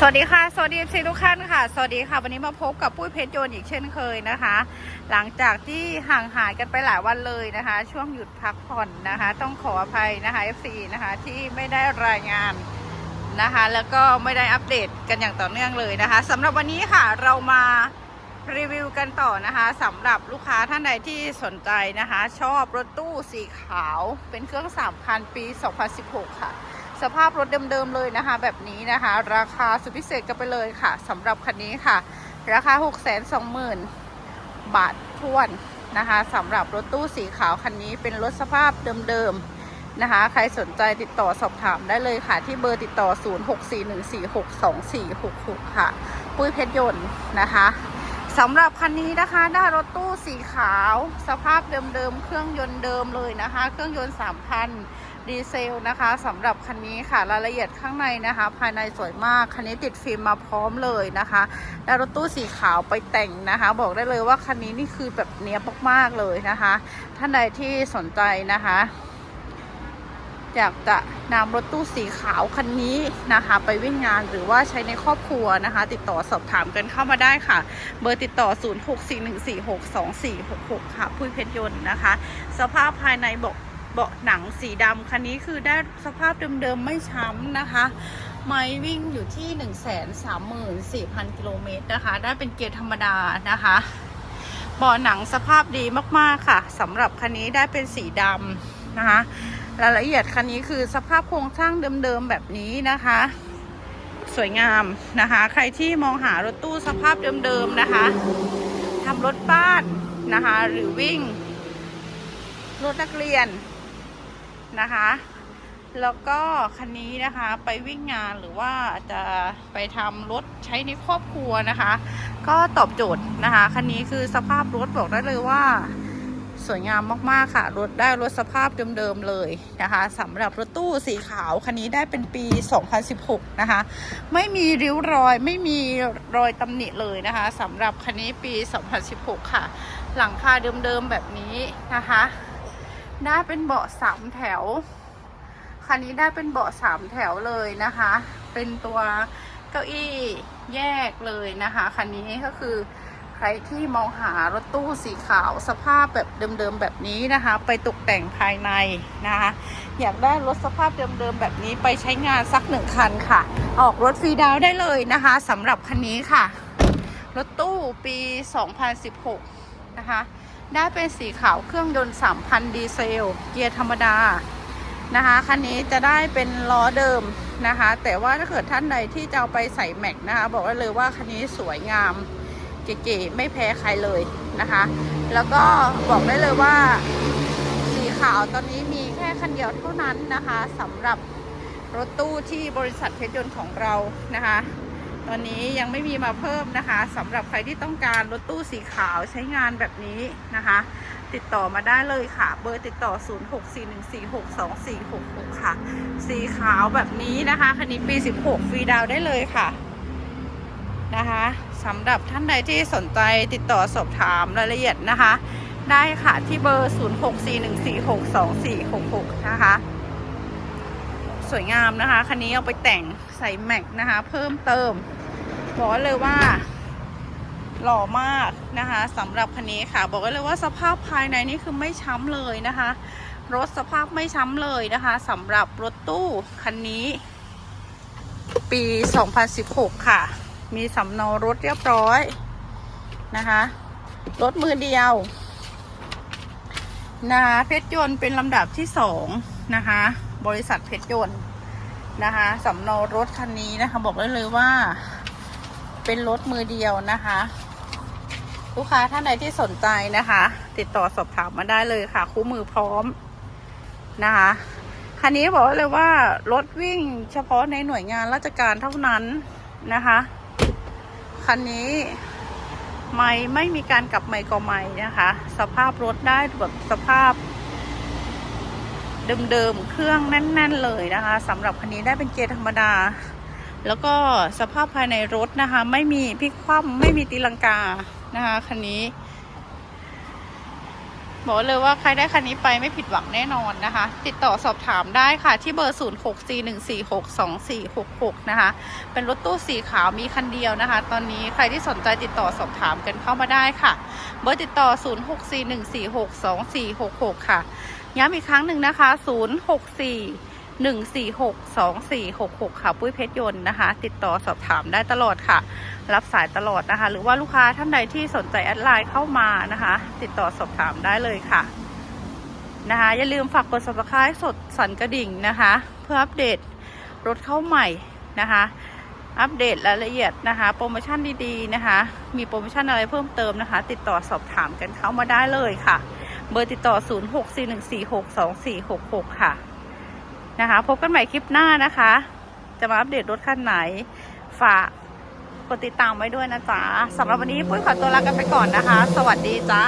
สวัสดีค่ะ สวัสดีซีทุกท่านค่ะ สวัสดีค่ะ วันนี้มาพบกับปุ้ยเพชรโยนอีกเช่นเคยนะคะ หลังจากที่ห่างหายกันไปหลายวันเลยนะคะ ช่วงหยุดพักผ่อนนะคะ ต้องขออภัยนะคะ FC นะคะที่ไม่ได้รายงานนะคะ แล้วก็ไม่ได้อัปเดตกันอย่างต่อเนื่องเลยนะคะสำหรับวันนี้ค่ะเรามารีวิวกันต่อนะคะสำหรับลูกค้าท่านใดที่สนใจนะคะ ชอบรถตู้สีขาวเป็นเครื่อง3คันปี 2016 ค่ะ สภาพรถเดิมๆเลยนะคะ แบบนี้นะคะ ราคาสุดพิเศษกันไปเลยค่ะสำหรับคันนี้ค่ะ ราคา 6 2 0 0 0 0 บาททวนนะคะสำหรับรถตู้สีขาวคันนี้เป็นรถสภาพเดิมๆนะคะ ใครสนใจติดต่อสอบถามได้เลยค่ะ ที่เบอร์ติดต่อ 0641462466 ค่ะ ปุ้ยเพชรยนต์นะคะสำหรับคันนี้นะคะได้รถตู้สีขาว สภาพเดิมๆ เครื่องยนต์เดิมเลยนะคะ เครื่องยนต์3,000 ดีเซลนะคะสำหรับคันนี้ค่ะรายละเอียดข้างในนะคะ ภายในสวยมาก คันนี้ติดฟิล์มมาพร้อมเลยนะคะได้รถตู้สีขาวไปแต่งนะคะ บอกได้เลยว่าคันนี้นี่คือแบบเนี้ยมากๆเลยนะคะ ท่านใดที่สนใจนะคะอยากจะนำรถตู้สีขาวคันนี้นะคะ ไปวิ่งงานหรือว่าใช้ในครอบครัวนะคะ ติดต่อสอบถามกันเข้ามาได้ค่ะ เบอร์ติดต่อ 0641462466 ค่ะ พุ้ยเพชรยนต์นะคะ สภาพภายในบอก เบาะหนังสีดำคันนี้คือได้สภาพเดิมๆไม่ช้ำนะคะ ไม่วิ่งอยู่ที่ 1 3 4 0 0 0กิโลเมตรนะคะ ได้เป็นเกียร์ธรรมดานะคะเบาะหนังสภาพดีมากๆค่ะสำหรับคันนี้ได้เป็นสีดำนะคะรายละเอียดคันนี้คือสภาพโครงสร้างเดิมๆแบบนี้นะคะ สวยงามนะคะ ใครที่มองหารถตู้สภาพเดิมๆนะคะทำรถบ้านนะคะ หรือวิ่ง รถนักเรียน นะคะ แล้วก็คันนี้นะคะไปวิ่งงานหรือว่าจะไปทำรถใช้ในครอบครัวนะคะ ก็ตอบโจทย์นะคะ คันนี้คือสภาพรถบอกได้เลยว่าสวยงามมาก ๆ ค่ะ รถได้รถสภาพเดิม ๆ เลยนะคะสำหรับรถตู้สีขาว คันนี้ได้เป็นปี 2016 นะคะ ไม่มีริ้วรอยไม่มีรอยตำหนิเลยนะคะสำหรับคันนี้ปี 2016 ค่ะ หลังคาเดิม ๆ แบบนี้นะคะ ได้เป็นเบาะสามแถว คันนี้ได้เป็นเบาะสามแถวเลยนะคะ เป็นตัวเก้าอี้แยกเลยนะคะ คันนี้ก็คือใครที่มองหารถตู้สีขาวสภาพแบบเดิมๆแบบนี้นะคะ ไปตกแต่งภายในนะคะ อยากได้รถสภาพเดิมๆแบบนี้ไปใช้งานสักหนึ่งคันค่ะ ออกรถฟรีดาวได้เลยนะคะสำหรับคันนี้ค่ะ รถตู้ปี 2016 นะคะ ได้เป็นสีขาวเครื่องยนต์ 3,000 ดีเซล เกียร์ธรรมดานะคะคันนี้จะได้เป็นล้อเดิมนะคะ แต่ว่าถ้าเกิดท่านใดที่จะเอาไปใส่แม็กนะคะ บอกได้เลยว่าคันนี้สวยงามเก๋ๆไม่แพ้ใครเลยนะคะ แล้วก็บอกได้เลยว่าสีขาวตอนนี้มีแค่คันเดียวเท่านั้นนะคะสำหรับรถตู้ที่บริษัทเพชรยนต์ของเรานะคะ ตอนนี้ยังไม่มีมาเพิ่มนะคะสำหรับใครที่ต้องการรถตู้สีขาวใช้งานแบบนี้นะคะ ติดต่อมาได้เลยค่ะ เบอร์ติดต่อ 0641462466 ค่ะ สีขาวแบบนี้นะคะคันนี้ปี 16 ฟรีดาวได้เลยค่ะนะคะสำหรับท่านใดที่สนใจติดต่อสอบถามรายละเอียดนะคะ ได้ค่ะที่เบอร์ 0641462466 นะคะสวยงามนะคะ คันนี้เอาไปแต่งใส่แม็กนะคะ เพิ่มเติม บอกเลยว่า หล่อมากนะคะสำหรับคันนี้ค่ะ บอกเลยว่าสภาพภายในนี่คือไม่ช้ำเลยนะคะ รถสภาพไม่ช้ำเลยนะคะสำหรับรถตู้คันนี้ ปี 2016 ค่ะ มีสำเนารถเรียบร้อยนะคะรถมือเดียวนะคะเพชรยนต์เป็นลำดับที่สองนะคะ บริษัทเพชรยนต์นะคะสำเนารถคันนี้นะคะ บอกได้เลยว่า เป็นรถมือเดียวนะคะ ลูกค้าท่านใดที่สนใจนะคะ ติดต่อสอบถามมาได้เลยค่ะ คู่มือพร้อมนะคะคันนี้บอกเลยว่ารถวิ่งเฉพาะในหน่วยงานราชการเท่านั้นนะคะ คันนี้ไม่ไม่มีการกลับไม่ก็ไม่นะคะ สภาพรถได้แบบสภาพ เดิมๆเครื่องแน่น ๆ เลยนะคะสำหรับคันนี้ได้เป็นเกียร์ธรรมดา แล้วก็สภาพภายในรถนะคะ ไม่มีพลิกคว่ำไม่มีตีลังกานะคะคันนี้บอกเลยว่าใครได้คันนี้ไปไม่ผิดหวังแน่นอนนะคะ ติดต่อสอบถามได้ค่ะที่เบอร์ 0 6 4 1 4 6 2 4 6 6 นะคะ เป็นรถตู้สีขาวมีคันเดียวนะคะ ตอนนี้ใครที่สนใจติดต่อสอบถามกันเข้ามาได้ค่ะ เบอร์ติดต่อ 0 6 4 1 4 6 2 4 6 6 ค่ะ ย้ำอีกครั้งหนึ่งนะคะ 064 1 4 6 2 4 6 6 ค่ะ ปุ้ยเพชรยนต์นะคะ ติดต่อสอบถามได้ตลอดค่ะ รับสายตลอดนะคะ หรือว่าลูกค้าท่านใดที่สนใจแอดไลน์เข้ามานะคะ ติดต่อสอบถามได้เลยค่ะนะคะอย่าลืมฝากกด subscribe สดสั่นกระดิ่งนะคะ เพื่ออัปเดตรถเข้าใหม่นะคะ อัปเดตรายละเอียดนะคะ โปรโมชั่นดีๆนะคะ มีโปรโมชั่นอะไรเพิ่มเติมนะคะ ติดต่อสอบถามกันเข้ามาได้เลยค่ะ เบอร์ติดต่อ 0641462466 ค่ะ นะคะ พบกันใหม่คลิปหน้านะคะ จะมาอัปเดตรถคันไหน ฝากกดติดตามไว้ด้วยนะจ๊ะสำหรับวันนี้ปุ้ยขอตัวลากันไปก่อนนะคะ สวัสดีจ้า